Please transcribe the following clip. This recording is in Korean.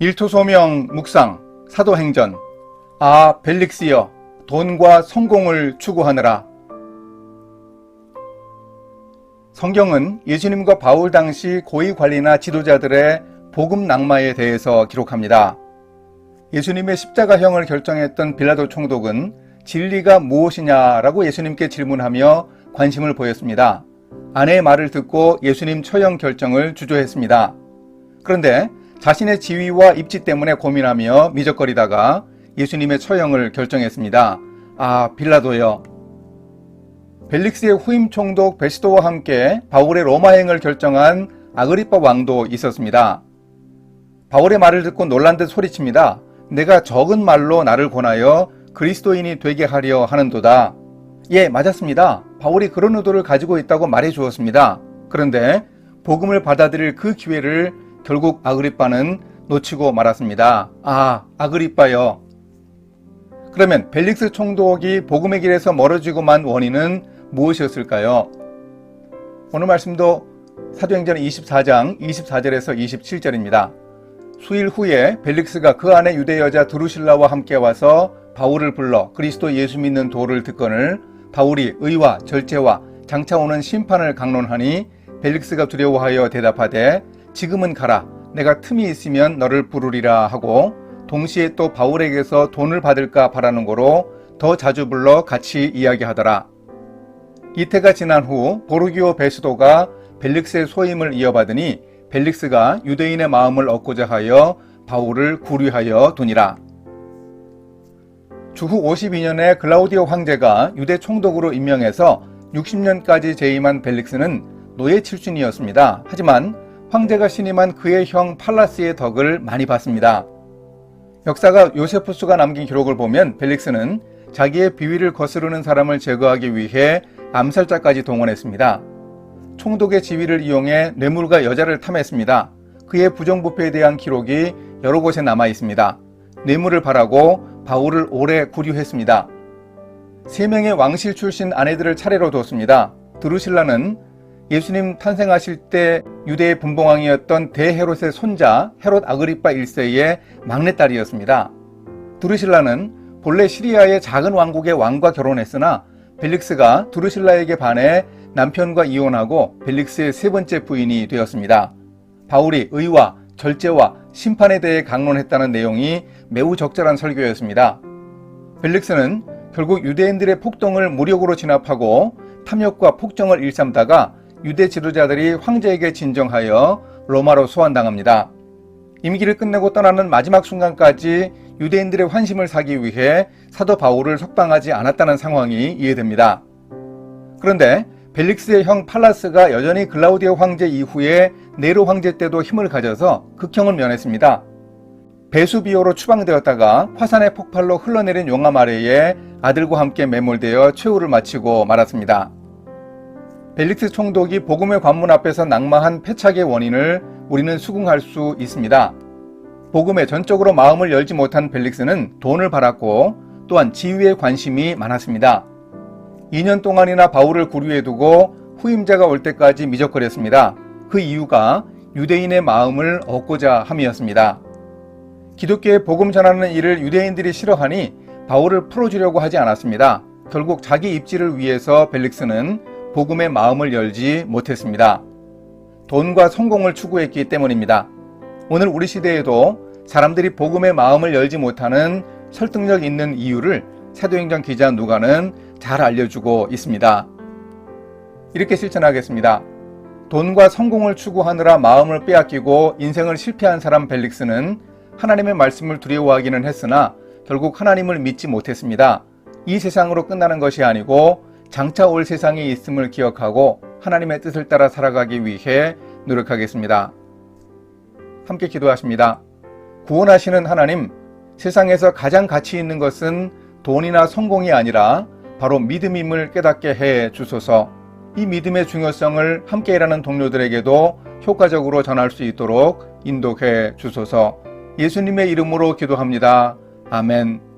일토소명 묵상 사도행전 아 벨릭스여 돈과 성공을 추구하느라 성경은 예수님과 바울 당시 고위 관리나 지도자들의 복음 낙마에 대해서 기록합니다. 예수님의 십자가형을 결정했던 빌라도 총독은 진리가 무엇이냐라고 예수님께 질문하며 관심을 보였습니다. 아내의 말을 듣고 예수님 처형 결정을 주저했습니다. 그런데 자신의 지위와 입지 때문에 고민하며 미적거리다가 예수님의 처형을 결정했습니다. 아, 빌라도여. 벨릭스의 후임 총독 베시도와 함께 바울의 로마행을 결정한 아그리파 왕도 있었습니다. 바울의 말을 듣고 놀란 듯 소리칩니다. 내가 적은 말로 나를 권하여 그리스도인이 되게 하려 하는도다. 예, 맞았습니다. 바울이 그런 의도를 가지고 있다고 말해 주었습니다. 그런데 복음을 받아들일 그 기회를 결국 아그리빠는 놓치고 말았습니다. 아, 아그리빠여. 그러면 벨릭스 총독이 복음의 길에서 멀어지고만 원인은 무엇이었을까요? 오늘 말씀도 사도행전 24장 24절에서 27절입니다. 수일 후에 벨릭스가 그 안에 유대 여자 드루실라와 함께 와서 바울을 불러 그리스도 예수 믿는 도를 듣건을 바울이 의와 절제와 장차 오는 심판을 강론하니 벨릭스가 두려워하여 대답하되 지금은 가라 내가 틈이 있으면 너를 부르리라 하고 동시에 또 바울에게서 돈을 받을까 바라는 거로 더 자주 불러 같이 이야기하더라. 이태가 지난 후 보르기오 베스도가 벨릭스의 소임을 이어받으니 벨릭스가 유대인의 마음을 얻고자 하여 바울을 구류하여 두니라. 주후 52년에 글라우디오 황제가 유대 총독으로 임명해서 60년까지 재임한 벨릭스는 노예 출신이었습니다. 하지만 황제가 신임한 그의 형 팔라스의 덕을 많이 봤습니다. 역사가 요세푸스가 남긴 기록을 보면 벨릭스는 자기의 비위를 거스르는 사람을 제거하기 위해 암살자까지 동원했습니다. 총독의 지위를 이용해 뇌물과 여자를 탐했습니다. 그의 부정부패에 대한 기록이 여러 곳에 남아 있습니다. 뇌물을 바라고 바울을 오래 구류했습니다. 세 명의 왕실 출신 아내들을 차례로 뒀습니다. 드루실라는 예수님 탄생하실 때 유대의 분봉왕이었던 대헤롯의 손자 헤롯 아그리파 1세의 막내딸이었습니다. 두르실라는 본래 시리아의 작은 왕국의 왕과 결혼했으나 벨릭스가 두르실라에게 반해 남편과 이혼하고 벨릭스의 세 번째 부인이 되었습니다. 바울이 의와 절제와 심판에 대해 강론했다는 내용이 매우 적절한 설교였습니다. 벨릭스는 결국 유대인들의 폭동을 무력으로 진압하고 탐욕과 폭정을 일삼다가 유대 지도자들이 황제에게 진정하여 로마로 소환당합니다. 임기를 끝내고 떠나는 마지막 순간까지 유대인들의 환심을 사기 위해 사도 바울을 석방하지 않았다는 상황이 이해됩니다. 그런데 벨릭스의 형 팔라스가 여전히 글라우디오 황제 이후에 네로 황제 때도 힘을 가져서 극형을 면했습니다. 베수비오로 추방되었다가 화산의 폭발로 흘러내린 용암 아래에 아들과 함께 매몰되어 최후를 마치고 말았습니다. 벨릭스 총독이 복음의 관문 앞에서 낙마한 패착의 원인을 우리는 수긍할 수 있습니다. 복음에 전적으로 마음을 열지 못한 벨릭스는 돈을 받았고 또한 지위에 관심이 많았습니다. 2년 동안이나 바울을 구류해 두고 후임자가 올 때까지 미적거렸습니다. 그 이유가 유대인의 마음을 얻고자 함이었습니다. 기독교의 복음 전하는 일을 유대인들이 싫어하니 바울을 풀어주려고 하지 않았습니다. 결국 자기 입지를 위해서 벨릭스는 복음의 마음을 열지 못했습니다. 돈과 성공을 추구했기 때문입니다. 오늘 우리 시대에도 사람들이 복음의 마음을 열지 못하는 설득력 있는 이유를 사도행전 기자 누가는 잘 알려주고 있습니다. 이렇게 실천하겠습니다. 돈과 성공을 추구하느라 마음을 빼앗기고 인생을 실패한 사람 벨릭스는 하나님의 말씀을 두려워하기는 했으나 결국 하나님을 믿지 못했습니다. 이 세상으로 끝나는 것이 아니고 장차 올 세상이 있음을 기억하고 하나님의 뜻을 따라 살아가기 위해 노력하겠습니다. 함께 기도하십니다. 구원하시는 하나님, 세상에서 가장 가치 있는 것은 돈이나 성공이 아니라 바로 믿음임을 깨닫게 해 주소서. 이 믿음의 중요성을 함께 일하는 동료들에게도 효과적으로 전할 수 있도록 인도해 주소서. 예수님의 이름으로 기도합니다. 아멘.